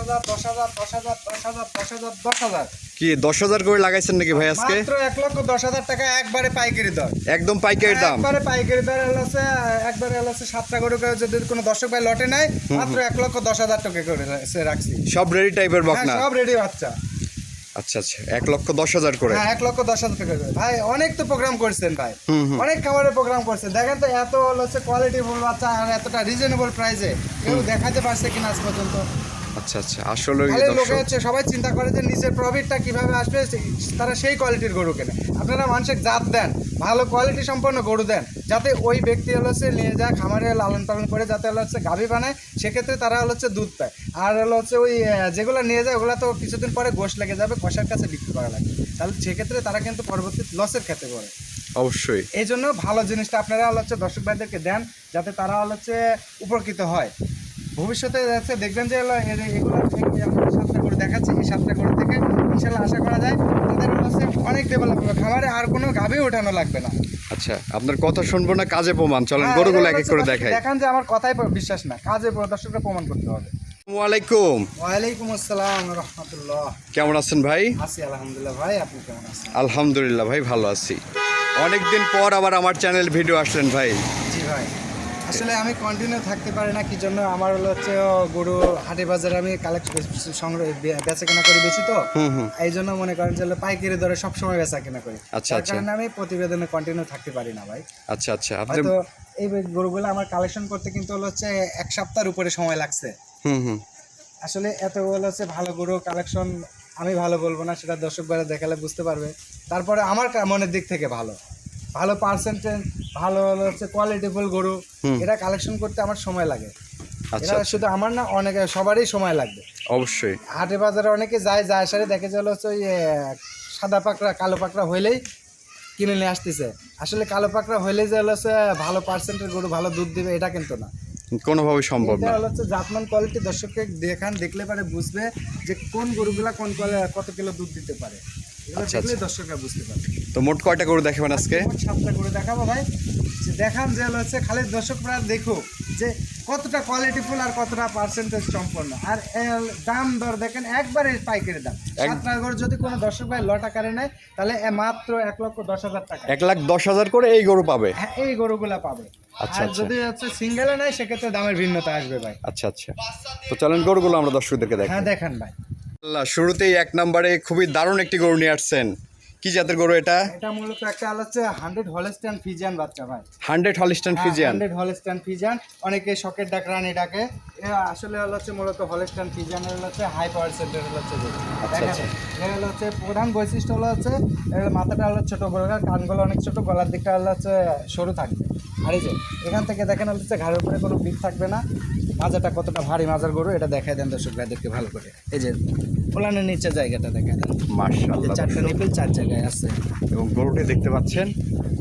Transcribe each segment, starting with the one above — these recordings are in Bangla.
হাজার দশ হাজার দশ হাজার দশ হাজার দশ হাজার দশ হাজার। কি দশ হাজার করে লাগাইছেন নাকি ভাই আজকে? মাত্র এক লক্ষ দশ হাজার টাকা একবারে পাইকারি দর। একদম পাইকারি দাম। একবারে পাইকারি দর হচ্ছে একবারে হচ্ছে সাতটা গরু করে যদি কোনো দর্শক ভাই লটে নেয় মাত্র এক লক্ষ দশ হাজার টাকা করে রাখছি। সব রেডি টাইপের হ্যাঁ বকনা? সব রেডি বাচ্চা। আচ্ছা আচ্ছা এক লক্ষ দশ হাজার করে? হ্যাঁ এক লক্ষ দশ হাজার টাকা করে। ভাই অনেক তো প্রোগ্রাম করছেন ভাই। অনেক খাবারের প্রোগ্রাম করছেন। দেখেন তো এত হচ্ছে কোয়ালিটি ফুল বাচ্চা আর এতটা রিজনেবল প্রাইসে কেউ দেখাতে পারছে কিনা আজ পর্যন্ত? আচ্ছা আচ্ছা আসলে লোকে হচ্ছে সবাই চিন্তা করে যে নিজের প্রফিটটা কীভাবে আসবে তারা সেই কোয়ালিটির গরু কেনে। আপনারা মানুষের জাত দেন ভালো কোয়ালিটি সম্পন্ন গরু দেন যাতে ওই ব্যক্তি হলো হচ্ছে নিয়ে যায় খামারে লালন পালন করে যাতে হলো হচ্ছে গাভী বানায় সেক্ষেত্রে তারা হলো হচ্ছে দুধ পায়। আর হলো হচ্ছে ওই যেগুলো নিয়ে যায় ওগুলো তো কিছুদিন পরে গোশ লেগে যাবে কষার কাছে বিক্রি করা লাগবে। তাহলে সেক্ষেত্রে তারা কিন্তু পরবর্তী লসের ক্ষেত্রে পড়ে। অবশ্যই। এই জন্য ভালো জিনিসটা আপনারা হলো হচ্ছে দর্শক ভাইদেরকে দেন যাতে তারা হলো হচ্ছে উপকৃত হয়। ভবিষ্যতে যাচ্ছে দেখবেন যে এগুলো আমরা সাতটা করে দেখাচ্ছি এই সাতটা করে থেকে ইনশাল্লাহ আশা করা যায় তাদের হচ্ছে অনেক ডেভেলপ হবে। খামারে আর কোনো গাভী ওঠানো লাগবে না। আচ্ছা আপনার কথা শুনব না কাজে প্রমাণ। চলেন হ্যাঁ, গরুগুলো এক এক করে দেখাই। দেখান যে আমার কথাই বিশ্বাস না কাজে দর্শকরা প্রমাণ করতে হবে। ওয়ালাইকুম ওয়ালাইকুম আসসালাম রহমতুল্লাহ। কেমন আছেন ভাই? আছি আলহামদুলিল্লাহ। ভাই আপনি কেমন আছেন? আলহামদুলিল্লাহ ভাই ভালো আছি। অনেকদিন পর আবার আমার চ্যানেল ভিডিও আসলেন ভাই। আসলে আমি কন্টিনিউ থাকতে পারি না কি জন্য? আমার হলো হচ্ছে গরু হাটে বাজারে আমি কালেক্ট সংগ্রহ বেচা কেনা করি বেশি তো। এই জন্য মনে করেন যে পাইকারি দরে সবসময় বেচা কেনা করি। আচ্ছা, তার আচ্ছা। কারণে আমি প্রতিবেদনে কন্টিনিউ থাকতে পারি না ভাই। আচ্ছা আচ্ছা। আপনি এই গরুগুলো আমার কালেকশন করতে কিন্তু হলো হচ্ছে এক সপ্তাহের উপরে সময় লাগছে। হুম হুম। আসলে এতগুলো হচ্ছে ভালো গরু কালেকশন আমি ভালো বলব না সেটা দর্শক বাইরে দেখালে বুঝতে পারবে। তারপরে আমার মনের দিক থেকে ভালো। ভালো পার্সেন্টেজ ভালো হলো হচ্ছে কোয়ালিটিফুল গরু এটা কালেকশন করতে আমার সময় লাগে। আচ্ছা। এটা শুধু আমার না অনেক সবারই সময় লাগবে। অবশ্যই। হাটে বাজারে অনেকে যায় যায় সারে দেখে যে হচ্ছে ওই সাদা পাকড়া কালো পাকড়া হইলেই কিনে নিয়ে আসতেছে। আসলে কালো পাকড়া হইলেই যে হচ্ছে ভালো পার্সেন্টের গরু ভালো দুধ দিবে এটা কিন্তু না। কোনোভাবে সম্ভব না। হলো হচ্ছে জাতমান কোয়ালিটি দর্শককে দেখান দেখলে পারে বুঝবে যে কোন গরুগুলা কোন কত কিলো দুধ দিতে পারে। আচ্ছা, দেখলে দর্শকরা বুঝতে পারবে। তো মোট কয়টা গরু দেখাবেন আজকে? মোট সাতটা করে দেখাবো ভাই। যে দেখান যে হচ্ছে খালি দর্শকরা দেখুক যে কতটা কোয়ালিটিফুল আর কতটা পার্সেন্টেজ সম্পন্ন। আর দাম দর দেখেন একবারে পাইকারি দাম। সাতটা করে যদি কোনো দর্শক ভাই লট আকারে নেয় তাহলে মাত্র এক লক্ষ দশ হাজার টাকা। এক লাখ দশ হাজার করে এই গরু পাবে? হ্যাঁ এই গরুগুলা পাবে। আচ্ছা, আর আচ্ছা। যদি হচ্ছে সিঙ্গেলে নেয় সেক্ষেত্রে দামের ভিন্নতা আসবে ভাই। আচ্ছা আচ্ছা। তো চলেন গরুগুলো আমরা দর্শকদেরকে দেখাই। হ্যাঁ দেখেন ভাই। আল্লাহ শুরুতেই এক নম্বরে খুবই দারুণ একটি গরু নিয়ে আসছেন। কি জাতের গরু এটা? এটা মূলত একটা হচ্ছে হান্ড্রেড হলস্টান ফিজিয়ান বাচ্চা ভাই। Hundred Holstein Friesian hundred Holstein Friesian অনেকে শকের ডাক রানী ডাকে। আসলে হলো হচ্ছে মূলত হলস্টান ফিজিয়ানের হচ্ছে হাই পাওয়ার সেন্টার হচ্ছে। আচ্ছা, আচ্ছা। এর হচ্ছে প্রধান বৈশিষ্ট্য হলো হচ্ছে এর মাথাটা হলো ছোট বড় কানগুলো অনেক ছোট গলার দিকটা হলো হচ্ছে সরু থাকবে। আর এই যে। এখান থেকে দেখেন হচ্ছে ঘাড়ের উপরে কোনো পিক থাকবে না। মাজাটা কতটা ভারী মাজার গরু এটা দেখাই দেন দর্শক ভাইদেরকে ভালো করে। এই যে ওলানের নিচে জায়গাটা দেখাই দেন। মার্শাল্লাহ চারটা নিপিল চার জায়গায় আছে। এবং গরুটি দেখতে পাচ্ছেন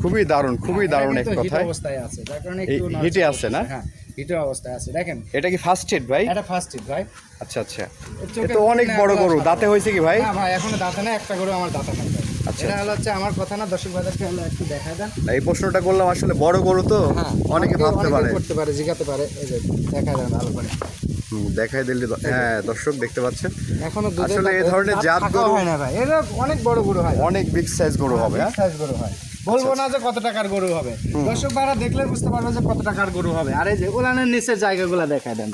খুবই দারুণ খুবই দারুণ এক এটা কথায়। অবস্থায় আছে যার কারণে একটু হিটে আছে না? হ্যাঁ হিটের অবস্থায় আছে দেখেন। এটা কি ফার্স্ট হিট ভাই? এটা ফার্স্ট হিট ভাই। আচ্ছা আচ্ছা। এর এ চোখে তো অনেক বড় গরু দাঁতে হয়েছে কি ভাই? না ভাই এখনও দাঁতে না একটা গরু আমার দাঁতে নাই। আচ্ছা, এটা হলো হচ্ছে আমার কথা না দর্শক ভাইদেরকে হলো একটু দেখা দেন। এই প্রশ্নটা করলাম আসলে বড় গরু তো হ্যাঁ অনেকে অনেকে- ভাবতে পারে। করতে পারে জিজ্ঞাতে পারে। এই যে দেখা দেন ভালো করে। দেখাই দিলে হ্যাঁ দর্শক দেখতে পাচ্ছেন। এখনও আসলে এই ধরনের জাত গরু- হয় না ভাই। এটা অনেক বড় গরু হয়। অনেক বিগ সাইজ গরু হবে হ্যাঁ? সাইজ গরু হয়। বলব না যে কত টাকার গরু হবে। দর্শক ভাড়া দেখলে বুঝতে পারবে যে কত টাকার গরু হবে। আর এই যে উলানের নিচের জায়গাগুলো দেখায় দেন।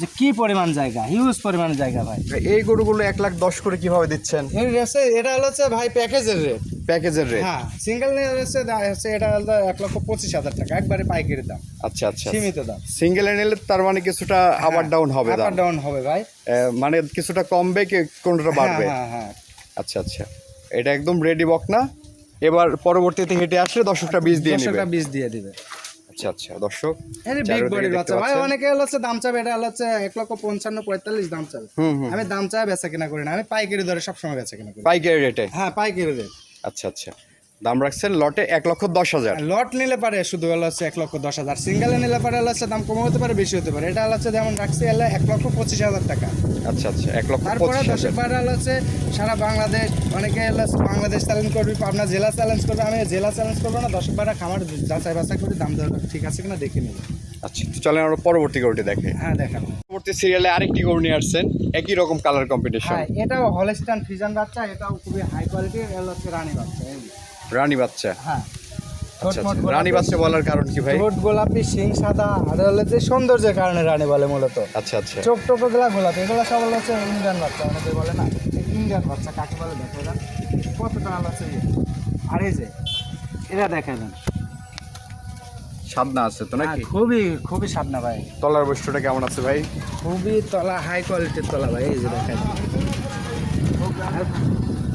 যে কি পরিমাণ জায়গা? হিউজ পরিমাণ জায়গা ভাই। এই গরুগুলো এক লাখ দশ করে কীভাবে দিচ্ছেন? এর রেসে এটা হলো হচ্ছে ভাই প্যাকেজের রেট প্যাকেজের রেট হ্যাঁ সিঙ্গেল হচ্ছে হচ্ছে এটা হলো এক লক্ষ পঁচিশ হাজার টাকা একবারে পাইকারি দাম। আচ্ছা আচ্ছা। সীমিত দাম। সিঙ্গেলে নিলে তার মানে কিছুটা আবার ডাউন হবে দাম। আপ ডাউন হবে ভাই। মানে কিছুটা কমবে কি কোনটা বাড়বে? হ্যাঁ হ্যাঁ। আচ্ছা আচ্ছা। এটা একদম রেডি বক না এবার পরবর্তীতে হেঁটে আসলে দর্শকটা বীজ দিয়ে নেবে। বীজ দিয়ে দিবে। আচ্ছা আচ্ছা দর্শক বিগ বডির বাচ্চা। ভাই অনেকে হচ্ছে দাম চাবে এটা হচ্ছে এক লক্ষ পঞ্চান্ন পঁয়তাল্লিশ দাম চাবে। আমি দাম চাই বেচা কেনা করি না আমি পাইকারি দরে সবসময় বেচা কিনা করি। পাইকারি রেটে? হ্যাঁ পাইকারি রেট। আচ্ছা আচ্ছা। দাম রাখছেন লটে এক লক্ষ দশ হাজার। লট নিলে পারে শুধু হলো হচ্ছে এক লক্ষ দশ হাজার। সিঙ্গেলে নিলে পারে হলো হচ্ছে দাম কম হতে পারে বেশি হতে পারে। এটা হচ্ছে যেমন রাখছি হলো এক লক্ষ পঁচিশ হাজার টাকা। আচ্ছা আচ্ছা এক লক্ষ তারপরে দশের পারে হলো হচ্ছে সারা বাংলাদেশ অনেকে হলো বাংলাদেশ চ্যালেঞ্জ করবি আপনার জেলা চ্যালেঞ্জ করবে আমি জেলা চ্যালেঞ্জ করব না দশের পারে খামার যাচাই বাছাই করে দাম দর ঠিক আছে কিনা দেখে নেব। আচ্ছা তো চলেন আমরা পরবর্তী গরুটি দেখে। হ্যাঁ দেখেন পরবর্তী সিরিয়ালে আরেকটি গরু নিয়ে আসছেন একই রকম কালার কম্পিটিশন হ্যাঁ এটাও হলস্টান ফিজান বাচ্চা এটাও খুবই হাই কোয়ালিটির হচ্ছে রানী বাচ্চা। রানী বাচ্চা। হ্যাঁ। আচ্ছা আচ্ছা। রানী বাচ্চা বলার কারণ কি ভাই? ঠোঁট গোলাপি শিং সাদা আর হলো যে সৌন্দর্যের কারণে রানী বলে মূলত। আচ্ছা আচ্ছা। চোখ টোকগুলা গোলাপি এগুলো সব হচ্ছে ইন্ডিয়ান বাচ্চা অনেকে বলে না। ইন্ডিয়ান বাচ্চা কাকে বলে? দেখো এরা। কতটা আলো আছে এই যে। আর এই যে এরা দেখে দেন সাদনা আছে তো নাকি? হ্যাঁ, খুবই খুবই সাবনা ভাই। তলার বৈশিষ্ট্যটা কেমন আছে ভাই? খুবই তলা হাই কোয়ালিটির তলা ভাই এই যে দেখেন। আর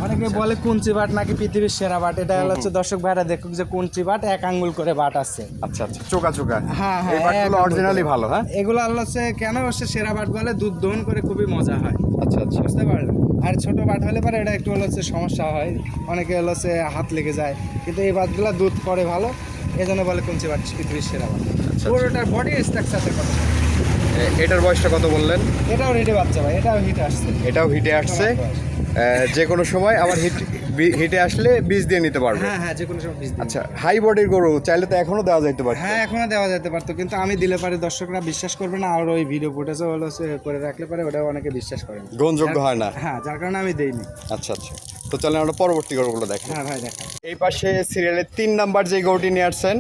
অনেকে বলে কুঞ্চি বাট নাকি পৃথিবীর সেরা বাট এটা হলো হচ্ছে দর্শক ভাইরা দেখুক যে কুঞ্চি বাট এক আঙ্গুল করে বাট আছে। আচ্ছা আচ্ছা চোকা চোকা। হ্যাঁ হ্যাঁ এই বাটগুলো অরিজিনালি ভালো হ্যাঁ? এগুলো হচ্ছে কেন হচ্ছে সেরা বাট বলে? দুধ দহন করে খুবই মজা হয়। আচ্ছা আচ্ছা। বুঝতে পারলেন? আর ছোট বাট হলে পরে এটা একটু হলো হচ্ছে সমস্যা হয়। অনেকে হলো হচ্ছে হাত লেগে যায়। কিন্তু এই বাটগুলো দুধ করে ভালো। এই জন্য বলে কুঞ্চি বাট পৃথিবীর সেরা বাট। আচ্ছা। পুরোটার বডি স্ট্রাকচারের কথা এটার বয়সটা কত বললেন? এটাও রেডি বাচ্চা ভাই এটাও হিট আসছে। এটাও হিটে আসছে। যে কোনো সময় আবার হিট হিটে আসলে বীজ দিয়ে নিতে পারবে। হ্যাঁ হ্যাঁ যে কোনো সময় বীজ আচ্ছা হাই বডির গরু চাইলে তো এখনও দেওয়া যাইতে পারে হ্যাঁ এখনও দেওয়া যেতে পারতো কিন্তু আমি দিলে পারে দর্শকরা বিশ্বাস করবে না আর ওই ভিডিও ফুটেজও হলো সে করে রাখলে পারে ওটাও অনেকে বিশ্বাস করে না। গ্রহণযোগ্য হয় না। হ্যাঁ যার কারণে আমি দেইনি। আচ্ছা আচ্ছা। তো চলেন আমরা পরবর্তী গরুগুলো দেখি। হ্যাঁ ভাই দেখা এই পাশে সিরিয়ালের তিন নাম্বার যে গরুটি নিয়ে আসছেন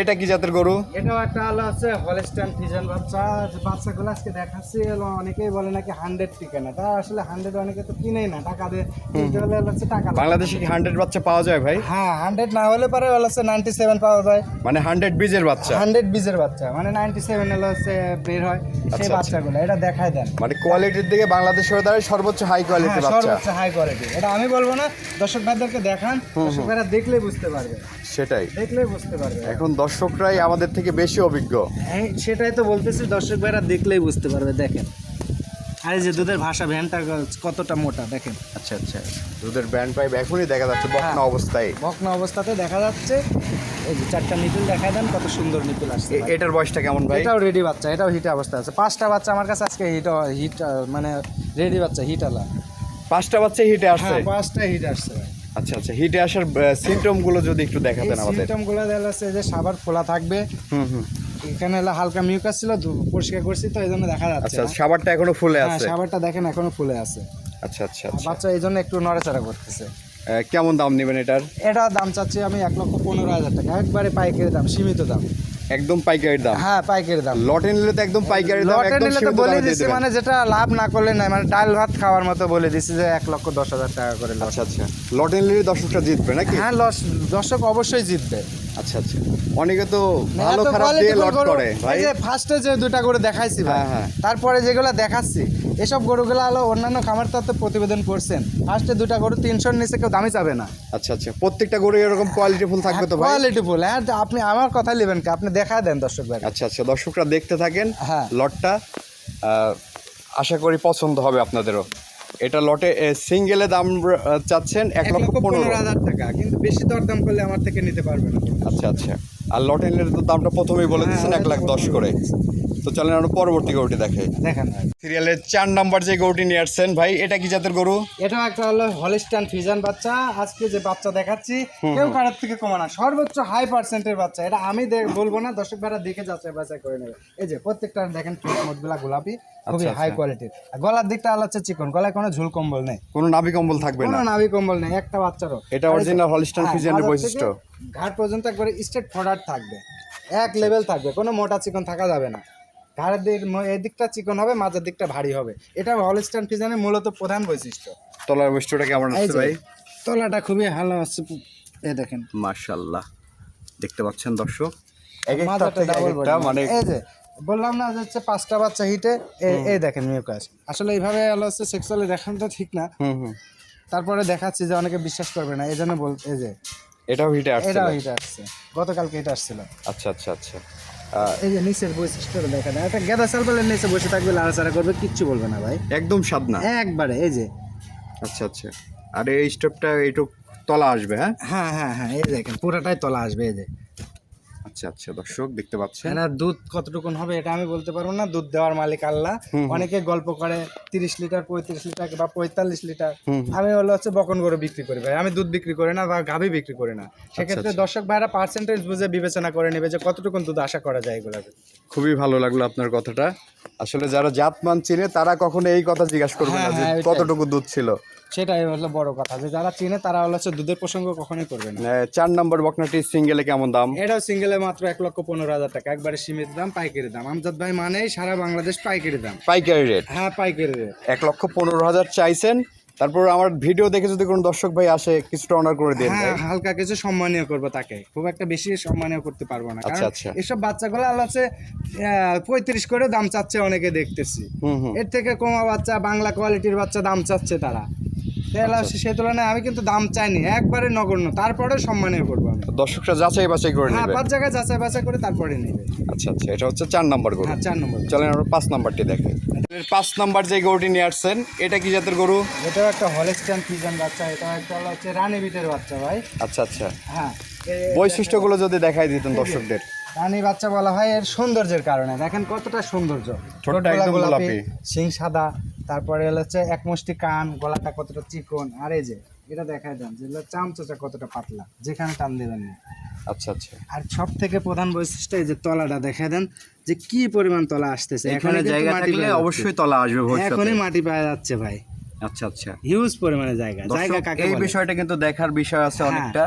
এটা কি জাতের গরু? এটাও একটা হলো আছে হলস্টাইন ফিজন বাচ্চা। যে বাচ্চাগুলো আজকে দেখাচ্ছি হলো অনেকেই বলে নাকি হান্ড্রেড টিকে না। তা আসলে হান্ড্রেড অনেকে তো কিনেই না টাকা দিয়ে কিনতে হলে হচ্ছে টাকা বাংলাদেশে কি হান্ড্রেড বাচ্চা পাওয়া যায় ভাই? হ্যাঁ হান্ড্রেড না হলে পরে হলো হচ্ছে নাইনটি সেভেন পাওয়া যায়। মানে হান্ড্রেড বীজের বাচ্চা? হান্ড্রেড বীজের বাচ্চা মানে নাইনটি সেভেন হলো হচ্ছে বের হয় সেই আচ্ছা। বাচ্চাগুলো এটা দেখায় দেন। মানে কোয়ালিটির দিকে বাংলাদেশের দ্বারা সর্বোচ্চ হাই হ্যাঁ, কোয়ালিটির বাচ্চা। সর্বোচ্চ হাই কোয়ালিটি এটা আমি বলব না দর্শক ভাইদেরকে দেখান দর্শক ভাইরা দেখলেই বুঝতে পারবে। সেটাই। দেখলেই বুঝতে পারবে। এখন দর্শকরাই আমাদের থেকে বেশি অভিজ্ঞ। হ্যাঁ সেটাই তো বলতেছি দর্শক ভাইরা দেখলেই বুঝতে পারবে দেখেন। আরে যে দুধের ভাষা ভ্যানটা কতটা মোটা দেখেন। আচ্ছা আচ্ছা দুধের ব্যান্ড পাইপ এখনই দেখা যাচ্ছে বকনা হ্যাঁ। অবস্থায়। ভগ্ন অবস্থাতে দেখা যাচ্ছে এই যে চারটা নিপিল দেখা দেন কত সুন্দর নিপিল আসছে এ- এটার বয়সটা কেমন ভাই? এটাও রেডি বাচ্চা এটাও হিট অবস্থা আছে। পাঁচটা বাচ্চা আমার কাছে আজকে হিট হিট মানে রেডি বাচ্চা হিট আলা। পাঁচটা বাচ্চা হিটে আসছে হ্যাঁ পাঁচটা হিট আসছে ভাই। আচ্ছা আচ্ছা। হিটে আসার সিমটমগুলো যদি একটু দেখাতেন আমাদের। সিমটমগুলো দেখা যাচ্ছে যে সাবার ফোলা থাকবে। হুম হুম। এখানে হালকা মিউকাস ছিল পরিষ্কার করছি তো এই জন্য দেখা যাচ্ছে আচ্ছা সাবারটা এখনও ফুলে হ্যাঁ আছে? সাবারটা দেখেন এখনও ফুলে আছে। আচ্ছা আচ্ছা আচ্ছা। বাচ্চা এই জন্য একটু নড়াচড়া করতেছে। কেমন দাম নেবেন এটার? এটা দাম চাচ্ছি আমি এক লক্ষ পনেরো হাজার টাকা। একবারে পাইকারি দাম সীমিত দাম। একদম পাইকারি দাম। হ্যাঁ পাইকারি দাম। লটে নিলে তো একদম পাইকারি দাম লটে নিলে তো বলে দেবেন। মানে যেটা লাভ না করলে নাই মানে ডাল ভাত খাওয়ার মতো বলে দিছি যে এক লক্ষ দশ হাজার টাকা করে লস আচ্ছা আচ্ছা। লটে নিলে দর্শকটা জিতবে নাকি? হ্যাঁ লস দর্শক অবশ্যই জিতবে। আচ্ছা আচ্ছা। অনেকে তো ভালো খারাপ দিয়ে লট করে ভাই এই যে ফার্স্টে যে দুটা গরু দেখাইছি ভাই হ্যাঁ, হ্যাঁ। তারপরে যেগুলো দেখাচ্ছি এসব গরুগুলো হলো অন্যান্য খামার তো প্রতিবেদন করছেন। ফার্স্টে দুটা গরু তিনশোর নিচে কেউ দামি চাবে না। আচ্ছা আচ্ছা। প্রত্যেকটা গরু এরকম কোয়ালিটি ফুল থাকবে তো ভাই? কোয়ালিটি ফুল হ্যাঁ আপনি আমার কথা নেবেন কি? আপনি দেখা দেন দর্শক ভাই। আচ্ছা আচ্ছা। দর্শকরা দেখতে থাকেন হ্যাঁ। লটটা। আহ, আশা করি পছন্দ হবে আপনাদেরও। এটা লটে সিঙ্গেলে দাম চাচ্ছেন এক লক্ষ পনেরো। হাজার টাকা কিন্তু বেশি দর দাম করলে আমার থেকে নিতে পারবে না। আচ্ছা আচ্ছা। আর লটে নিলে তো দামটা প্রথমেই বলে দিচ্ছেন হ্যাঁ, এক লাখ দশ করে। তো চলেন আমরা পরবর্তী গরুটি দেখে দেখেন ভাই। সিরিয়ালের চার নাম্বার যে গরুটি নিয়ে আসছেন ভাই এটা কি জাতের গরু? এটা একটা হলো হলিস্টান ফিজান বাচ্চা। আজকে যে বাচ্চা দেখাচ্ছি কেউ কারোর থেকে কমা না। সর্বোচ্চ হাই পার্সেন্টের বাচ্চা। এটা আমি বলব না দর্শক ভাড়া দেখে যাচাই বাছাই করে নেবে। এই যে প্রত্যেকটা দেখেন মোটগুলা গোলাপি খুবই আচ্ছা, হাই আচ্ছা। কোয়ালিটির গলার দিকটা আলো হচ্ছে চিকন গলায় কোনো ঝুল কম্বল নেই। কোনো নাভি কম্বল থাকবে কোনো না নাভি কম্বল নেই একটা বাচ্চারও। এটা অরিজিনাল এর মাথার বৈশিষ্ট্য। ঘাট পর্যন্ত একবারে স্ট্রেট ফরওয়ার্ড থাকবে। এক লেভেল থাকবে কোনো মোটা চিকন থাকা যাবে না। ঘাড়ের দিক ম- এই দিকটা চিকন হবে মাঝের দিকটা ভারী হবে। এটা হলিস্টান ফিজানের মূলত প্রধান বৈশিষ্ট্য। তলার বৈশিষ্ট্যটা কেমন আছে ভাই? তলাটা খুবই ভালো আছে এই দেখেন। মাশাল্লাহ। দেখতে পাচ্ছেন দর্শক এক একটা থেকে একটা মানে এই যে বললাম না হচ্ছে পাঁচটা বাচ্চা হিটে এই দেখেন মিউকাস। আসলে এইভাবে হলো হচ্ছে সেক্সুয়ালি দেখানো তো ঠিক না। হুম হুম। তারপরে দেখাচ্ছি যে অনেকে বিশ্বাস করবে না এই জন্য বল এই যে। এটাও হিটে আসছে এটাও হিট আসছে। গতকালকে এটা আসছিল। আচ্ছা আচ্ছা আচ্ছা। এই যে নিচের বৈশিষ্ট্যটা দেখা যায় একটা গেদা সালপালের নিচে বসে থাকবে লাড়াচাড়া করবে কিচ্ছু বলবে না ভাই। একদম সাদনা একবারে এই যে। আচ্ছা আচ্ছা। আর এই স্টেপটা এইটুক তলা আসবে হ্যাঁ? হ্যাঁ হ্যাঁ হ্যাঁ এই দেখেন পুরাটাই তলা আসবে এই যে। আচ্ছা আচ্ছা দর্শক দেখতে পাচ্ছেন। এনার দুধ কতটুকুন হবে এটা আমি বলতে পারব না। দুধ দেওয়ার মালিক আল্লাহ। অনেকে গল্প করে তিরিশ লিটার পঁয়ত্রিশ লিটার বা পঁয়তাল্লিশ লিটার। আমি হলো হচ্ছে বকন গরু বিক্রি করি ভাই। আমি দুধ বিক্রি করি না বা গাভী বিক্রি করি না। সেক্ষেত্রে দর্শক ভাইরা পার্সেন্টেজ বুঝে বিবেচনা করে নেবে যে কতটুকু দুধ আশা করা যায় এগুলোকে খুবই ভালো লাগল আপনার কথাটা। আসলে যারা জাতমান চিনে তারা কখনো এই কথা জিজ্ঞাসা করবে না হ্যাঁ, যে হ্যাঁ, কতটুকু দুধ ছিল। সেটাই হলো বড় কথা। যে যারা চিনে তারা হলো হচ্ছে দুধের প্রসঙ্গ কখনোই করবে না। আহ, চার নম্বর বকনাটি সিঙ্গেলে কেমন দাম? এটাও সিঙ্গেলে মাত্র এক লক্ষ পনেরো হাজার টাকা। একবারে সীমিত দাম পাইকারি দাম। আমজাদ ভাই মানেই সারা বাংলাদেশ পাইকারি দাম। পাইকারি রেট হ্যাঁ পাইকারি রেট এক লক্ষ পনেরো হাজার চাইছেন। তারপর আমার ভিডিও দেখে যদি কোনো দর্শক ভাই আসে কিছুটা অনার করে দিন হ্যাঁ হালকা কিছু সম্মানীয় করব তাকে। খুব একটা বেশি সম্মানীয় করতে পারব না। আচ্ছা, আচ্ছা। এসব বাচ্চাগুলো হচ্ছে পঁয়ত্রিশ করে দাম চাচ্ছে অনেকে দেখতেছি। এর থেকে কমা বাচ্চা বাংলা কোয়ালিটির বাচ্চা দাম চাচ্ছে তারা। তাহলে আচ্ছা। সে তুলনায় আমি কিন্তু দাম চাইনি একবারে নগণ্য তারপরে সম্মানীয় করব আমি। দর্শকরা যাচাই বাছাই করে হ্যাঁ নেবে। পাঁচ জায়গায় যাচাই বাছাই করে তারপরে নেবে। আচ্ছা আচ্ছা এটা হচ্ছে চার নম্বর গরু। হ্যাঁ চার নম্বর চলেন আমরা পাঁচ নাম্বারটি দেখে। পাঁচ নাম্বার যে গরুটি নিয়ে আসছেন এটা কি জাতের গরু? এটাও একটা হলেস্টান ফিজন বাচ্চা এটা একটা হচ্ছে রানী বিটের বাচ্চা ভাই। আচ্ছা আচ্ছা। হ্যাঁ এ- বৈশিষ্ট্যগুলো যদি দেখাই দিতেন দর্শকদের। রানী বাচ্চা বলা হয় এর সৌন্দর্যের কারণে। দেখেন কতটা সৌন্দর্য। ঠোঁটগুলা একদম গোলাপি। শিং সাদা তারপরে হচ্ছে এক মুষ্টি কান গলাটা কতটা চিকন আর এই যে এটা দেখায় দেন যে চামচোচা কতটা পাতলা যেখানে টান দেবেন না। আচ্ছা আচ্ছা। আর সব থেকে প্রধান বৈশিষ্ট্য এই যে তলাটা দেখায় দেন যে কি পরিমাণ তলা আসতেছে। এখানে জায়গা থাকলে অবশ্যই তলা আসবে এখনই মাটি পাওয়া যাচ্ছে ভাই। আচ্ছা আচ্ছা। হিউজ পরিমাণে জায়গা। জায়গা কাকে এই বিষয়টা কিন্তু দেখার বিষয় আছে হ্যাঁ, অনেকটা।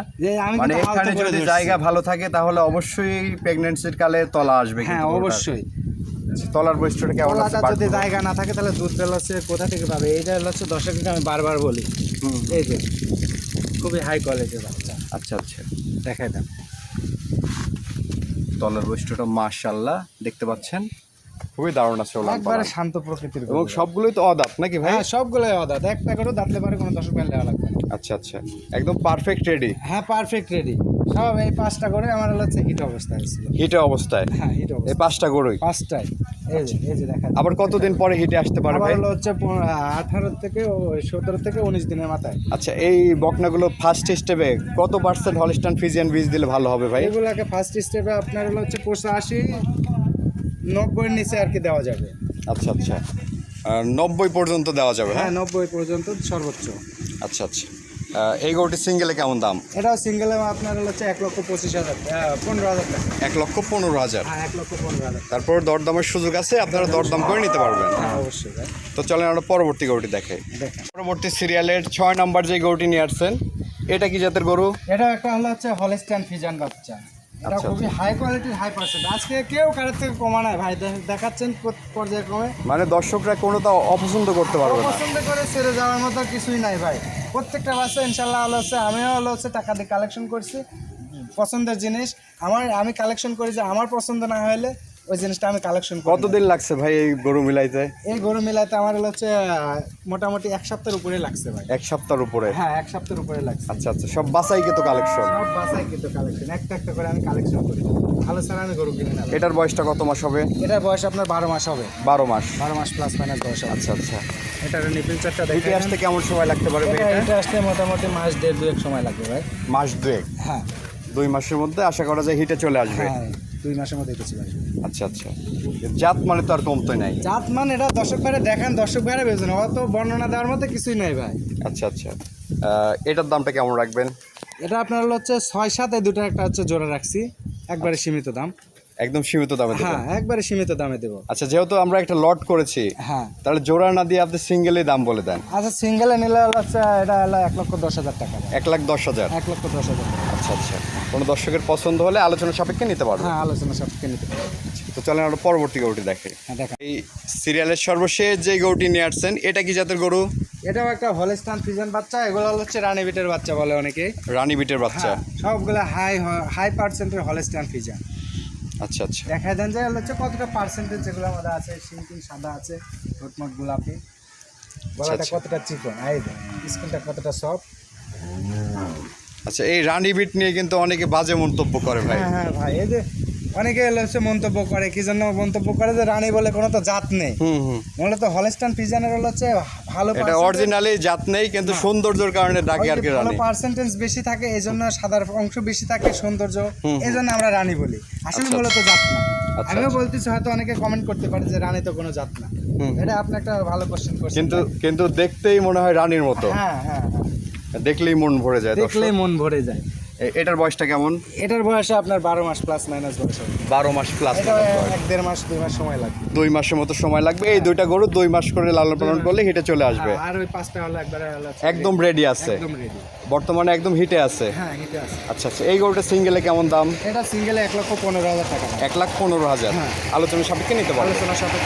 মানে এখানে যদি জায়গা ভালো থাকে তাহলে অবশ্যই প্রেগন্যান্সির কালে তলা আসবে হ্যাঁ অবশ্যই। তলার বৈশিষ্ট্যটা কেমন আছে? যদি জায়গা না থাকে তাহলে দুধ হচ্ছে কোথা থেকে পাবে? এইটা হচ্ছে দর্শককে আমি বারবার বলি। এই যে খুবই হাই কোয়ালিটির বাচ্চা। আচ্ছা আচ্ছা। দেখাই দেন। তলার বৈশিষ্ট্যটা মাশাল্লাহ দেখতে পাচ্ছেন? খুবই দারুণ আছে ওলান একবারে শান্ত প্রকৃতির এবং সবগুলোই তো অদাপ নাকি ভাই? হ্যাঁ সবগুলোই অদাঁত। একটা করে দাঁতলে পারে কোনো দর্শক প্যান্ট দেওয়া লাগবে আচ্ছা আচ্ছা। একদম পারফেক্ট রেডি হ্যাঁ পারফেক্ট রেডি সব এই পাঁচটা করে আমার হলো হচ্ছে হিট অবস্থায় ছিল। হিটে অবস্থায়? হ্যাঁ হিট এই পাঁচটা গরুই? পাঁচটাই। এই যে এই যে দেখা আবার কতদিন পরে হিটে আসতে পারে ভাই হলো হচ্ছে আঠারো থেকে সতেরো থেকে উনিশ দিনের মাথায়। আচ্ছা এই বকনাগুলো ফার্স্ট স্টেপে কত পার্সেন্ট হলিস্টান ফিজিয়ান বীজ দিলে ভালো হবে ভাই? এগুলোকে ফার্স্ট স্টেপে আপনার হলো হচ্ছে পঁচাশি নব্বইয়ের নিচে আর কি দেওয়া যাবে। আচ্ছা আচ্ছা। নব্বই পর্যন্ত দেওয়া যাবে হ্যাঁ? হ্যাঁ নব্বই পর্যন্ত সর্বোচ্চ। আচ্ছা আচ্ছা। এই গরুটি সিঙ্গেলে কেমন দাম? এটাও সিঙ্গেলে আপনার হচ্ছে এক লক্ষ পঁচিশ হাজার পনেরো হাজার টাকা। এক লক্ষ পনেরো হাজার। হ্যাঁ এক লক্ষ পনেরো হাজার। তারপর দরদামের সুযোগ আছে আপনারা দরদাম করে নিতে পারবেন। হ্যাঁ অবশ্যই তো চলেন আমরা পরবর্তী গরুটি দেখে পরবর্তী সিরিয়ালের ছয় নম্বর যে গরুটি নিয়ে আসছেন এটা কি জাতের গরু? এটা একটা হলো হচ্ছে হলেস্টিয়ান ফিজান বাচ্চা। এটা আচ্ছা, খুবই হাই কোয়ালিটির হাই পার্সেন্ট আজকে কেউ কারোর থেকে কমা নাই ভাই। দেখাচ্ছেন পর- পর্যায়ক্রমে। মানে দর্শকরা কোনো তা অপছন্দ করতে পারবে না। পছন্দ করে ছেড়ে যাওয়ার মতো কিছুই নাই ভাই। প্রত্যেকটা বাচ্চা ইনশাল্লাহ হলো হচ্ছে আমিও আলো হচ্ছে টাকা দিয়ে কালেকশন করছি। পছন্দের জিনিস। আমার আমি কালেকশন করি যে আমার পছন্দ না হলে ওই জিনিসটা আমি কালেকশন কতদিন লাগছে ভাই এই গরু মিলাইতে? এই গরু মিলাতে আমার হচ্ছে মোটামুটি এক সপ্তাহের উপরে লাগছে ভাই। এক সপ্তাহের উপরে? হ্যাঁ এক সপ্তাহের উপরে লাগছে। আচ্ছা আচ্ছা সব বাসাই কিন্তু কালেকশন সব বাসায় কিন্তু কালেকশন একটা একটা করে আমি কালেকশন করি। ভালো ছাড়া আমি গরু কিনে নেব এটার বয়সটা কত মাস হবে? এটার বয়স আপনার বারো মাস হবে। বারো মাস। বারো মাস প্লাস মাইনাস বয়স আচ্ছা আচ্ছা। এটার নিপিল চারটা দেখে আসতে কেমন সময় লাগতে পারে এটা আসতে মোটামুটি মাস দেড় দুয়েক সময় লাগবে ভাই। মাস দুয়েক? হ্যাঁ। দুই মাসের মধ্যে আশা করা যায় হিটে চলে আসবে। হ্যাঁ। দুই মাসের মধ্যে কিছু আসবে আচ্ছা আচ্ছা। জাত মানে তো আর কমতোই নাই। জাত মান এটা দর্শক ভাইরা দেখান দর্শক ভাইরা বেজন অত বর্ণনা দেওয়ার মতো কিছুই নাই ভাই। আচ্ছা আচ্ছা। এটার দামটা কেমন রাখবেন? এটা আপনার হচ্ছে ছয় সাত দুটো একটা হচ্ছে জোড়া রাখছি। একবারে সীমিত দাম। একদম সীমিত দামে হ্যাঁ একবারে সীমিত দামে দেবো। আচ্ছা যেহেতু আমরা একটা লট করেছি হ্যাঁ। তাহলে জোড়া না দিয়ে আপনি সিঙ্গেলই দাম বলে দেন। আচ্ছা সিঙ্গেলে নিলে হচ্ছে এটা এক লক্ষ দশ হাজার টাকা। এক লাখ দশ হাজার। এক লক্ষ দশ হাজার টাকা। আচ্ছা আচ্ছা। কোনো দর্শকের পছন্দ হলে আলোচনা সাপেক্ষে নিতে পারবে। হ্যাঁ আলোচনা সাপেক্ষে নিতে পারব। তো চলেন আমরা পরবর্তী গরুটি দেখে। হ্যাঁ দেখা। এই সিরিয়ালের সর্বশেষ যে গরুটি নিয়ে আসছেন এটা কি জাতের গরু? এটাও একটা হলেস্টান ফিজন বাচ্চা এগুলো হচ্ছে রানী বিটের বাচ্চা বলে অনেকে রানী বিটের বাচ্চা। হ্যাঁ, সবগুলো হাই হাই পার্সেন্টের হলেস্টান ফিজন আচ্ছা আচ্ছা। দেখা দেন যে হচ্ছে কতটা পার্সেন্টেজ যেগুলো আমাদের আছে সিঙ্কিং সাদা আছে ঠোঁটমট গোলাপি। গলাটা আচ্ছা। কতটা চিকন? দেন স্কিনটা কতটা সফট আচ্ছা এই রানী বিট নিয়ে কিন্তু অনেকে বাজে মন্তব্য করে ভাই। হ্যাঁ হ্যাঁ ভাই এই যে অনেকে হচ্ছে মন্তব্য করে কি জন্য মন্তব্য করে যে রানী বলে কোনো তো জাত নেই। হুম হুম। মূলত হলস্টান ফিজানের হলো হচ্ছে ভালো এটা অরিজিনালি জাত নেই কিন্তু সৌন্দর্যের কারণে ডাকে আর কি ভালো রানী। পার্সেন্টেজ বেশি থাকে এই জন্য সাদার অংশ বেশি থাকে সৌন্দর্য। এই জন্য আমরা রানী বলি। আসলে আচ্ছা, মূলত জাত না। আচ্ছা, আমিও আচ্ছা। বলতেছি হয়তো অনেকে কমেন্ট করতে পারে যে রানী তো কোনো জাত না। এটা আপনি একটা ভালো কোশ্চেন করছেন কিন্তু কিন্তু দেখতেই মনে হয় রানীর মতো। হ্যাঁ হ্যাঁ হ্যাঁ। দেখলেই মন ভরে যায় দেখলেই মন ভরে যায়। এটার বয়সটা কেমন? এটার বয়সে আপনার বারো মাস প্লাস মাইনাস বয়স বারো মাস প্লাস এক দেড় মাস দুই মাস সময় লাগবে। দুই মাসের মতো সময় লাগবে। এই দুইটা গরু দুই মাস করে লালন পালন করলে হেঁটে চলে আসবে। আর ওই পাঁচটা হলো একবারে একদম রেডি আছে। একদম রেডি বর্তমানে একদম হিটে আছে। হ্যাঁ এটা আছে। আচ্ছা আচ্ছা এই গরুটা সিঙ্গেলে কেমন দাম? এটা সিঙ্গেলে এক লক্ষ পনেরো হাজার টাকা এক লাখ পনেরো হাজার। হ্যাঁ। আলোচনা সাপেক্ষে নিতে পারবে। আলোচনার সাথে